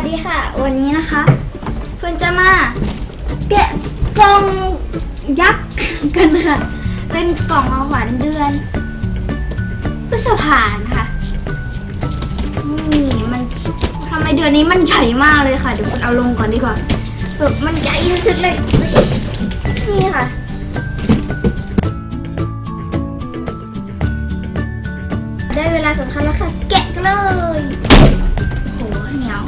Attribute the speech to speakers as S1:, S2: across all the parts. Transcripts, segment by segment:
S1: วัสดีค่ะ วันนี้นะคะเพื่อนจะมาแกะกล่องยักษ์กันค่ะ เป็นกล่องของขวัญเดือนพฤษภานะคะนี่มันทำไมเดือนนี้มันใหญ่มากเลยค่ะ เดี๋ยวคุณเอาลงก่อนดีกว่าแบบมันใหญ่ที่สุดเลย นี่ค่ะได้เวลาสำคัญแล้วค่ะ แกะเลยโหเหนียว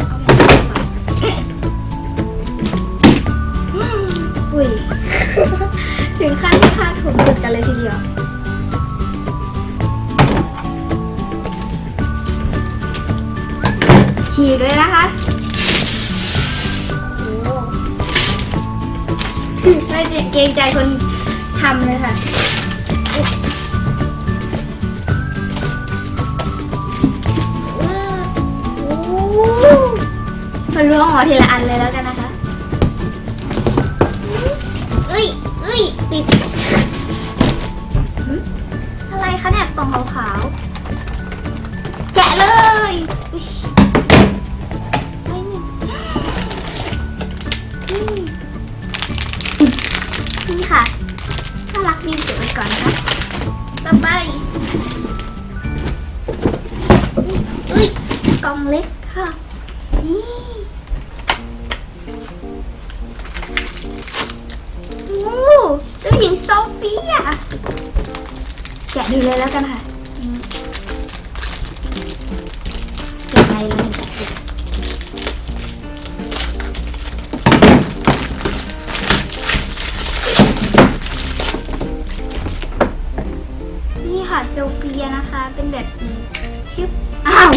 S1: ย ถึงขั้นที่คาดผมหลุดกันเลยทีเดียว ขี่ด้วยนะคะไม่เกรงใจคนทำเลยค่ะมันล้วงออกทีละอันเลยแล้วกันนะคะ เอ้ยติดอะไรคะเนี่ยกล่องขาวๆแกะเลยอุ๊ยอะไรเนี่ยอืมนี่ค่ะน่ารักดีเก็บไว้ก่อนนะคะต่อไปเอ้ยกล่องเล็ก กันค่ะอืมแกะในเลยนี่ค่ะโซเฟียนะคะ เป็นแบบนี้ชิบอ้าว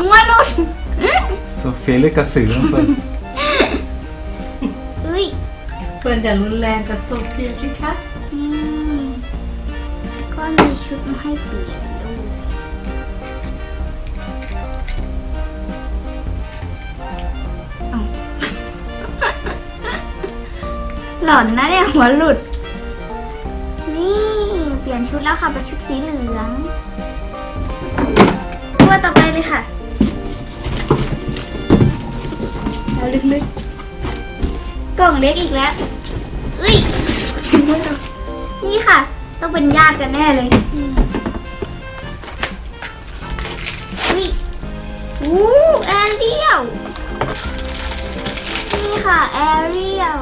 S1: หัวหลุด
S2: โซเฟียเลือกกระสือเพื่อน
S1: เอ้ย
S3: เพื่อนจะรุนแรงกับโซเฟียสิคะ
S1: นี่ก็มี ชุดมาให้เปลี่ยนด้วยเอ้าหล่อนนะเนี่ยหัวหลุด นี่เปลี่ยนชุดแล้วค่ะเป็นชุดสีเหลืองตัวต่อไปเลยค่ะเอาลึกๆกล่องเล็กอีกแล้วเอ้ยนี่ค่ะ ต้องเป็นญาติกันแน่เลยอืมอุ้ยอู้แอเรียลนี่ค่ะแอเรียล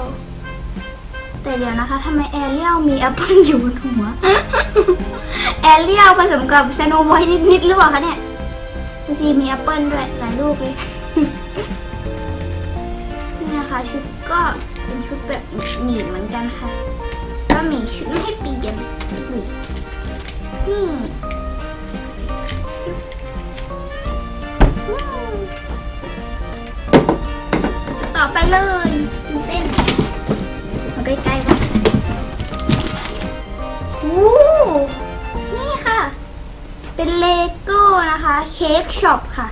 S1: แต่เดี๋ยวนะคะทำไมแอเรียลมีแอปเปิลอยู่บนหัว แอเรียลผสมกับสโนไวท์นิดๆหรือเปล่าคะเนี่ยดูสิมีแอปเปิลด้วยหลายลูกเลยนี่นะคะชุดก็เป็นชุดแบบหนีบเหมือนกันค่ะก็มีชุดไม่ให้เปลี่ยน อีกอืมต่อไปเลยตื่นเต้นมาใกล้ๆว่ะโอ้นี่ค่ะ เป็นเลโก้นะคะ เค้กช็อปค่ะ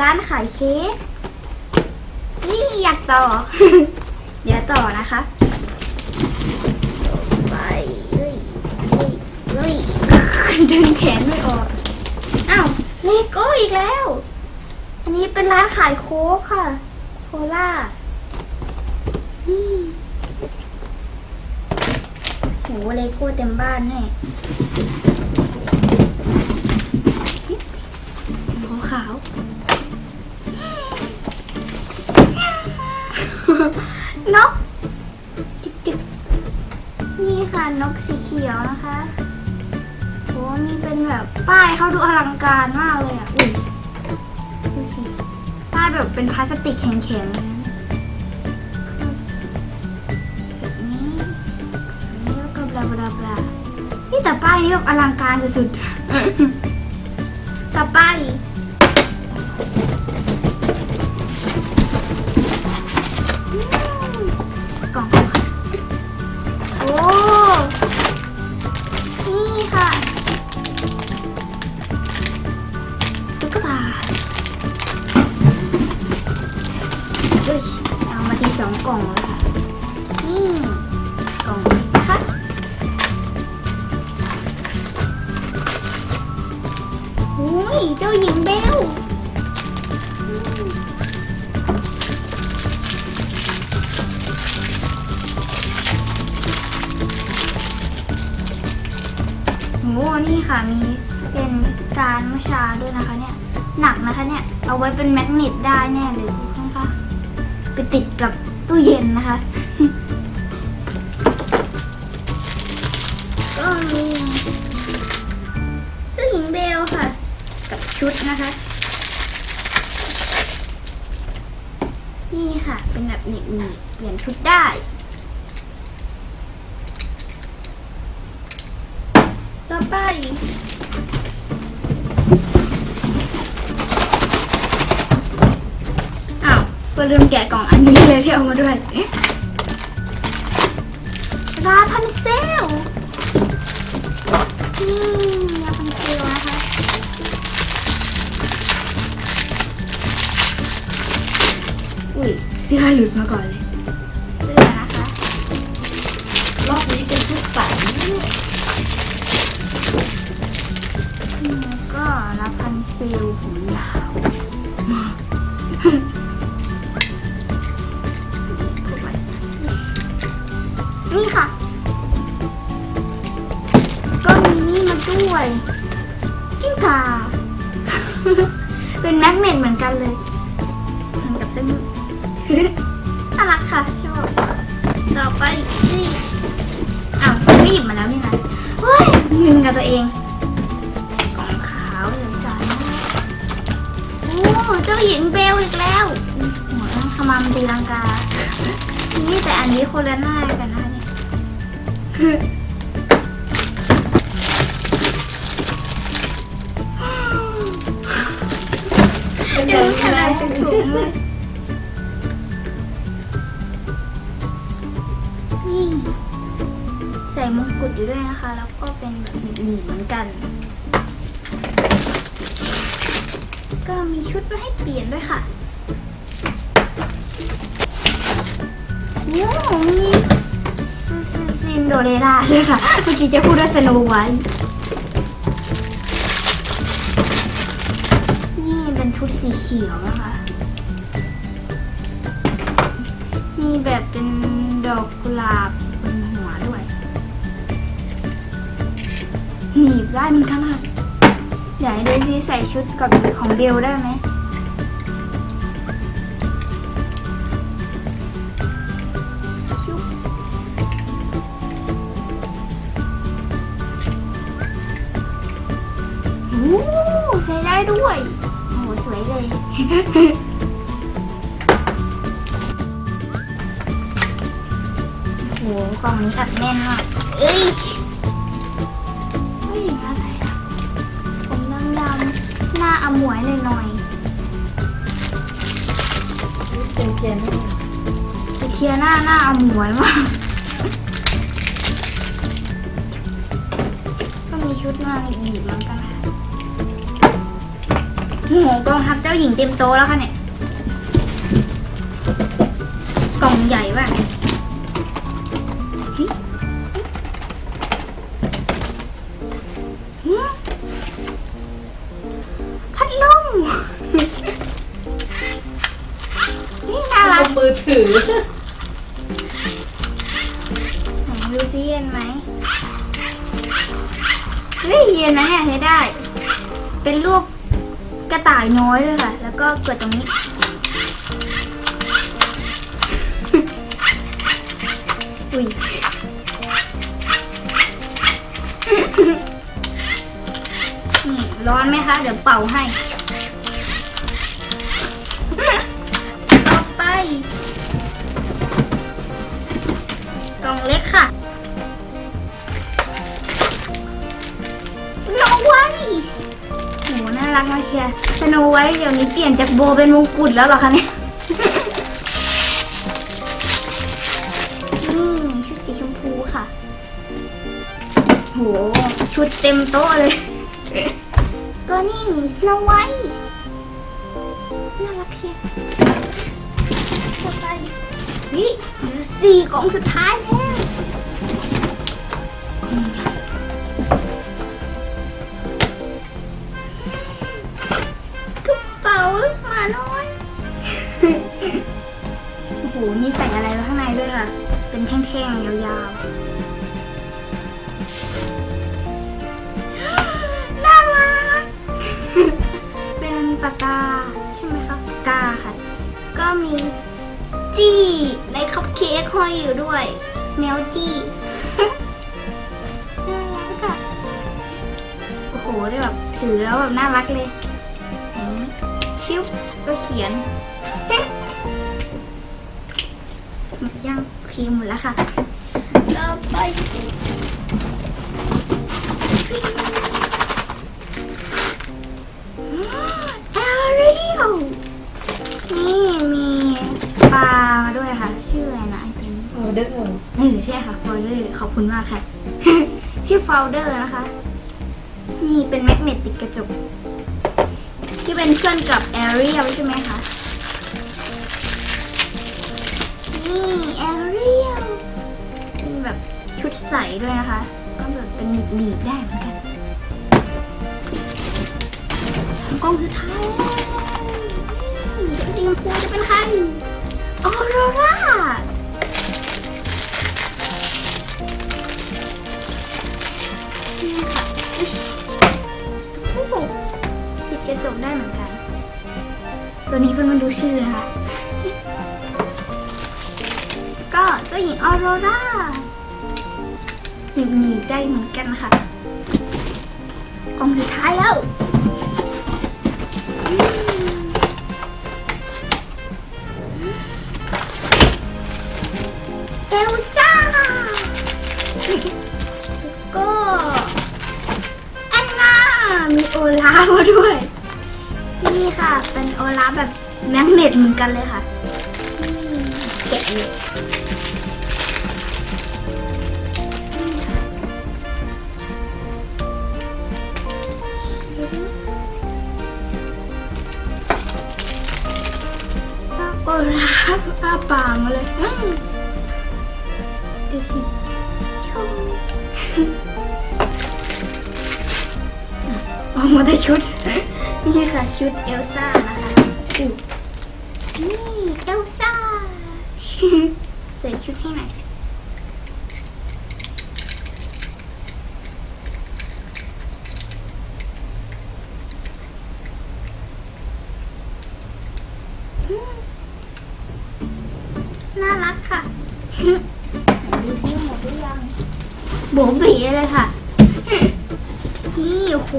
S1: ร้านขายเค้กนี่อยากต่อ เดี๋ยวต่อนะคะ ย ดึงแขนไม่ออก อ้าวเลโก้อีกแล้ว อันนี้เป็นร้านขายโค้กค่ะ โคล่า นี่โหเลโก้เต็มบ้านแน่ขาวขาวนกจิกจิกนี่ค่ะ นกสีเขียวนะคะ มีเป็นแบบป้ายเขาดูอลังการมากเลยอะอุ้ยดูสิป้ายแบบเป็นพลาสติกแข็งๆแบบนี้อันนี้แล้วก็บลาบลาบลานี่แต่ป้ายนี่แบบอลังการสุดๆ ต่อไป นี่ค่ะมีเป็นการมชาด้วยนะคะเนี่ยหนักนะคะเนี่ยเอาไว้เป็นแมกเนตได้แน่เลยข้างค่ะไปติดกับตู้เย็นนะคะก็มีเจ้าหญิงเบลค่ะ กับชุดนะคะ นี่ค่ะเป็นแบบหนีบหนีบเปลี่ยนชุดได้ ต่อ ไป อ้าวก็ลืมแกะกล่องอันนี้เลยที่เอามาด้วยเอ๊ะราพันเซลนี่ราพันเซลนะคะอุ้ยเสื้อหลุดมาก่อนเลย นี่ค่ะ ก็มีนี่มาด้วยกิ้งก่าเป็นแมกเนตเหมือนกันเลยเหมือนกับเจ้าหนูน่ารักค่ะชอบต่อไปนี่อ้าวไม่หยิบมาแล้วนี่นะเฮ้ยมึนกับตัวเองกล่องขาวอย่างจังโอ้เจ้าหญิงเบลอีกแล้วหัวต้องขมามตีลังกานี่แต่อันนี้คนละหน้ากันนะคะ เนี่ย
S3: เป็น
S1: เดี๋ยวขนาดเป็นถุงเลยนี่ใส่มงกุฎอยู่ด้วยนะคะ แล้วก็เป็นแบบหนีบเหมือนกัน ก็มีชุดมาให้เปลี่ยนด้วยค่ะโอ้มี โดเรล่าด้วยค่ะ เมื่อกี้จะพูดว่าสโนไวท์นี่เป็นชุดสีเขียวนะคะมีแบบเป็นดอกกุหลาบบนหัวด้วย หนีบได้มันขนาดอยากให้ดูซิใส่ชุดกับของเบลได้ไหม โหกล่องนี้อัดแน่นมากเอ้ยผู้หญิงอะไรอะผมดำดำหน้าอมวยหน่อย
S3: เป็นเกียนด้วย
S1: ๆแต่เทียหน้าหน้าอมวยมากก็มีชุดมาอีกเหมือนกันค่ะ โอ้โหกองทัพเจ้าหญิงเต็มโตะแล้วค่ะเนี่ย กล่องใหญ่ว่ะพัดลมนี่น่ารัก
S3: มือถือ
S1: ไหนดูซิเย็นไหมเฮ้ยเย็นนะเนี่ยใช้ได้ เป็นรูป กระต่ายน้อยด้วยค่ะ แล้วก็กดตรงนี้ อุ้ย นี่ร้อนไหมคะ เดี๋ยวเป่าให้ ต่อไป สโนไวท์เดี๋ยวนี้เปลี่ยนจากโบเป็นมงกุฎแล้วเหรอคะเนี่ยนี่ชุดสีชมพูค่ะ โห ชุดเต็มโต๊ะเลย ก็นี่สโนไวท์น่ารักเชียร์ต่อไปนี่สี่กล่องสุดท้ายแล้วาน้อย โอ้โห มีใส่อะไรไว้ข้างในด้วยค่ะ เป็นแท่งๆ ยาวๆ น่ารัก เป็นปากกา ใช่ไหมคะปากกาค่ะ ก็มีจี้ในคัพเค้กห้อยอยู่ด้วย แนวจี้น่ารักค่ะ โอ้โหได้แบบถือแล้วแบบน่ารักเลย วก็เขียนหมดยังโอเคหมดแล้วค่ะต่อไปแอริเอลนี่มีปลามาด้วยค่ะ ชื่ออะไรนะไอตัวนี้
S3: โอ้เด้อ
S1: เออใช่ค่ะโฟลเดอร์ขอบคุณมากค่ะ ชื่อโฟลเดอร์นะคะ นี่เป็นแมกเนตติดกระจก ที่เป็นเพื่อนกับแอเรียลใช่ไหมคะ นี่แอเรียลเป็นแบบชุดใสด้วยนะคะ ก็แบบเป็นหนีบได้เหมือนกันสามกล้องสุดท้ายแล้วนี่สีชมพูจะเป็นใครออโรรานี่ค่ะโอ้โห ปิดกระจกได้เหมือนกัน ตัวนี้เพิ่งมาดูชื่อนะคะ ก็เจ้าหญิงออโรราหนีบหนีบได้เหมือนกันค่ะกล่องสุดท้ายแล้วเอลซ่าแล้วก็แอนนามีโอลามาด้วย นี่ค่ะ เป็นโอลาฟแบบแมกเนตเหมือนกันเลยค่ะนี่แกะเลยโอลาฟอ้าปากมาเลยอืมดูสิชมออกมาได้ชุด นี่ค่ะชุดเอลซ่านะคะนี่เอลซ่าใส่ชุดให้หน่อยน่ารักค่ะดูซิหมดหรือยังโบเบ๋เลยค่ะ นี่โห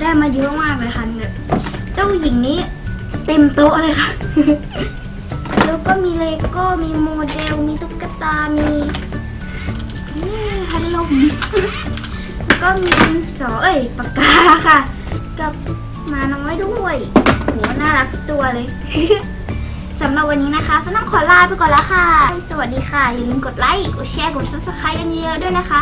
S1: ได้มาเยอะมากเลยค่ะ จ้าหญิงนี้ เต็มโต๊ะเลยค่ะ แล้วก็มีเลโก้ มีโมเดล มีตุ๊กตา มีนี่พัดลมแล้วก็มีดินสอเอ้ยปากกาค่ะ กับหมาน้อยด้วยโหน่ารักตัวเลยสำหรับวันนี้นะคะก็ต้องขอลาไปก่อนแล้วค่ะ สวัสดีค่ะ อย่าลืมกดไลค์ กดแชร์ กด subscribe กันเยอะๆด้วยนะคะ